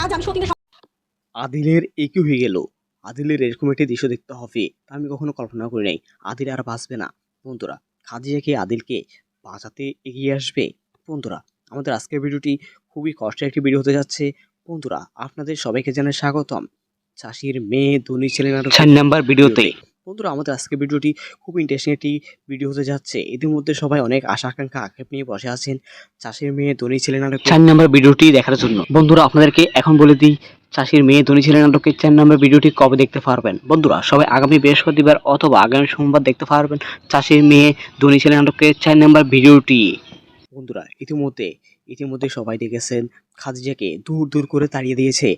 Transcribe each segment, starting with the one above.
আজ আমি সতীনের আদিলের একই হয়ে গেল। আদিলের এরকম একটি দৃশ্য দেখতে হবে তা আমি কখনো কল্পনা করি নাই। আদিল আর বাঁচবে না। বন্ধুরা খাদিজাকে আদিলকে বাঁচাতে এগিয়ে আসবে? বন্ধুরা আমাদের আজকের ভিডিওটি খুবই কষ্টের একটি ভিডিও হতে যাচ্ছে। বন্ধুরা আপনাদের সবাইকে জানাই স্বাগতম। চাষির মেয়ে ধনী ছেলে নাটক চার নাম্বার ভিডিওতে বন্ধুরা আমাদের আজকের ভিডিওটি খুব ইন্টারেস্টিং একটি ভিডিও হতে যাচ্ছে। ইতিমধ্যে সবাই অনেক আশা আকাঙ্ক্ষা আক্ষেপ নিয়ে বসে আছেন। চাষির মেয়ে ধনী ছেলে নাটক চার নাম্বার ভিডিওটি দেখার জন্য। বন্ধুরা আপনাদেরকে এখন বলে দিই চাষির মেয়ে ধনী ছেলে নাটকের চার নাম্বার ভিডিওটি কবে দেখতে পারবেন? বন্ধুরা সবাই আগামী বৃহস্পতিবার অথবা আগামী সোমবার দেখতে পারবেন চাষির মেয়ে ধনী ছেলে নাটকের চার নাম্বার ভিডিওটি। বন্ধুরা ইতিমধ্যে ইতিমধ্যে সবাই দেখেছেন খাদিজাকে দূর দূর করে তাড়িয়ে দিয়েছে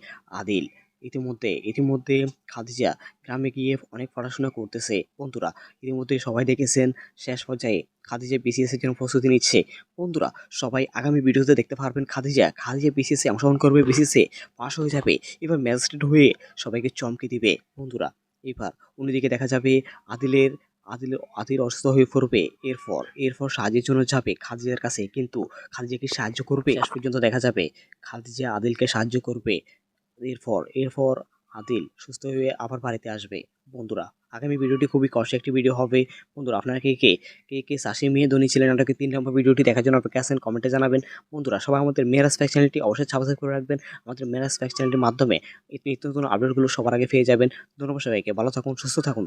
আদিল। ইতিমধ্যে ইতিমধ্যে খাদিজা গ্রামে গিয়ে অনেক পড়াশোনা করতেছে। বন্ধুরা, ইতিমধ্যে সবাই দেখেছেন, শেষ পর্যায়ে খাদিজা বিসিএস এর জন্য প্রস্তুতি নিচ্ছে। বন্ধুরা, সবাই আগামী ভিডিওতে দেখতে পারবেন খাদিজা। খাদিজা বিসিএস অংশগ্রহণ করবে বিসিএস পাশ হয়ে যাবে। এবার ম্যাজিস্ট্রেট হয়ে সবাইকে চমকে দিবে। বন্ধুরা, এবার অন্যদিকে দেখা যাবে আদিলের, আদিল আদিল অসুস্থ হয়ে পড়বে। এরপর এরপর সাহায্যের জন্য যাবে খাদিজার কাছে। কিন্তু খাদিজাকে সাহায্য করবে শেষ পর্যন্ত দেখা যাবে। খাদিজা আদিলকে সাহায্য করবে। এরপর এরপর আদিল সুস্থ হয়ে আবার বাড়িতে আসবে। বন্ধুরা, আগামী ভিডিওটি খুবই কষ্ট একটি ভিডিও হবে। বন্ধুরা, আপনারা কে কে কে কে শাসি মেয়ে ধনী ছিলেন নাটকের তিন নম্বর ভিডিওটি দেখার জন্য অপেক্ষা আছেন, কমেন্টে জানাবেন। বন্ধুরা, সবাই আমাদের মেরাজ ফ্যাক্ট চ্যানেলটি অবশ্যই সাবস্ক্রাইব করে রাখবেন। আমাদের মেরাজ ফ্যাক্ট চ্যানেলটির মাধ্যমে নিত্য নতুন আপডেটগুলো সবার আগে পেয়ে যাবেন। ধন্যবাদ সবাইকে, ভালো থাকুন, সুস্থ থাকুন।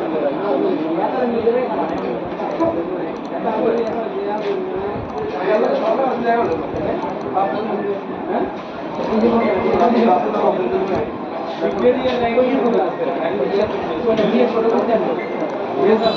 ছোট